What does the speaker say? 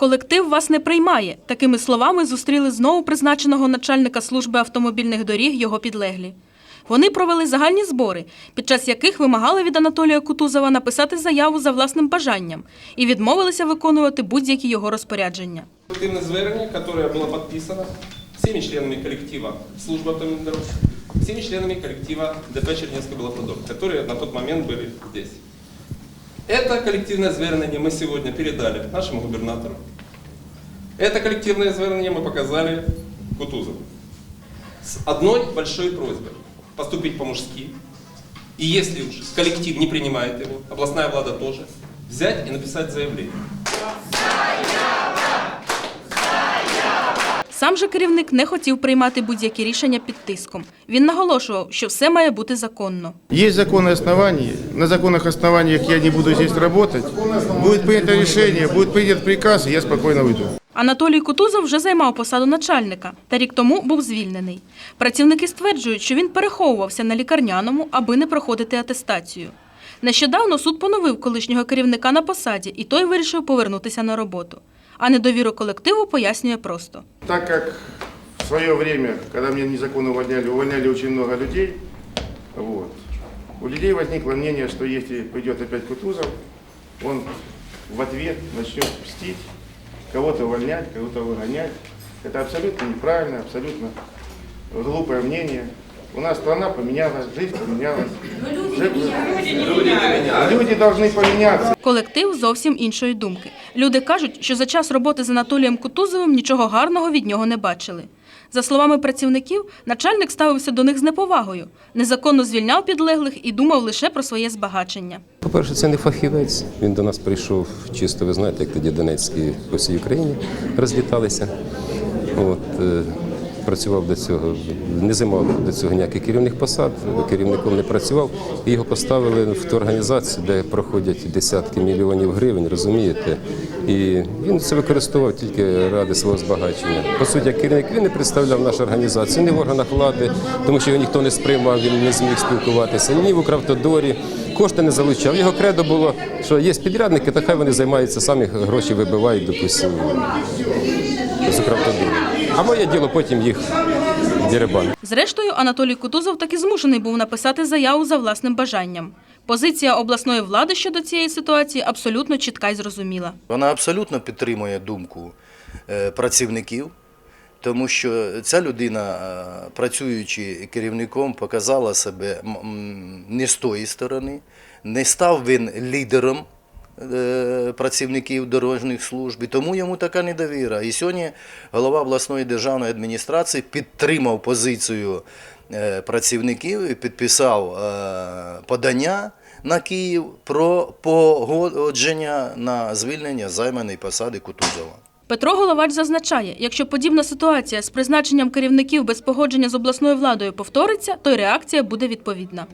Колектив вас не приймає. Такими словами зустріли знову призначеного начальника служби автомобільних доріг його підлеглі. Вони провели загальні збори, під час яких вимагали від Анатолія Кутузова написати заяву за власним бажанням і відмовилися виконувати будь-які його розпорядження. Коллективное звернення, которое было подписано всеми членами коллектива службы автомобильных дорог, всеми членами коллектива ДП Чернецкий Белопродор, которые на тот момент были здесь. Это коллективное звернение мы сегодня передали нашему губернатору. Это коллективное звернение мы показали Кутузову. С одной большой просьбой поступить по-мужски. И если уж коллектив не принимает его, областная влада тоже, взять и написать заявление. Сам же керівник не хотів приймати будь-які рішення під тиском. Він наголошував, що все має бути законно. Есть законные основания. На законных основаниях я не буду здесь работать. Будет принято решение, будет принят приказ, и я спокойно уйду. Анатолій Кутузов вже займав посаду начальника та рік тому був звільнений. Працівники стверджують, що він переховувався на лікарняному, аби не проходити атестацію. Нещодавно суд поновив колишнього керівника на посаді, і той вирішив повернутися на роботу. А недовіру колективу пояснює просто. Так как в свое время, когда меня незаконно увольняли, увольняли очень много людей, вот, у людей возникло мнение, что если придет опять Кутузов, он в ответ начнет мстить, кого-то увольнять, кого-то выгонять. Это абсолютно неправильно, абсолютно глупое мнение. У нас страна поменялась, жизнь поменялась. Люди, Люди должны поменяться. Колектив зовсім іншої думки. Люди кажуть, що за час роботи з Анатолієм Кутузовим нічого гарного від нього не бачили. За словами працівників, начальник ставився до них з неповагою, незаконно звільняв підлеглих і думав лише про своє збагачення. По-перше, це не фахівець. Він до нас прийшов чисто, ви знаєте, як тоді Донецькі по всій Україні розліталися. От, е, працював до цього, не займав до цього ніяких керівних посад, керівником не працював. І його поставили в ту організацію, де проходять десятки мільйонів гривень, розумієте? І він це використовував тільки ради свого збагачення. По суті, як керівник він не представляв нашу організацію ні в органах влади, тому що його ніхто не сприймав, він не зміг спілкуватися, ні в Укравтодорі. Кошти не залучав. Його кредо було, що є підрядники, то хай вони займаються самі гроші вибивають, допустимо, з Укравтодору. А моє діло потім їх діребан. Зрештою, Анатолій Кутузов таки змушений був написати заяву за власним бажанням. Позиція обласної влади щодо цієї ситуації абсолютно чітка і зрозуміла. Вона абсолютно підтримує думку е, працівників, тому що ця людина, е, працюючи керівником, показала себе не з тої сторони, не став він лідером працівників дорожніх служб, і тому йому така недовіра. І сьогодні голова обласної державної адміністрації підтримав позицію е, працівників і підписав е, подання на Київ про погодження на звільнення займаної посади Кутузова. Петро Головач зазначає, якщо подібна ситуація з призначенням керівників без погодження з обласною владою повториться, то й реакція буде відповідна.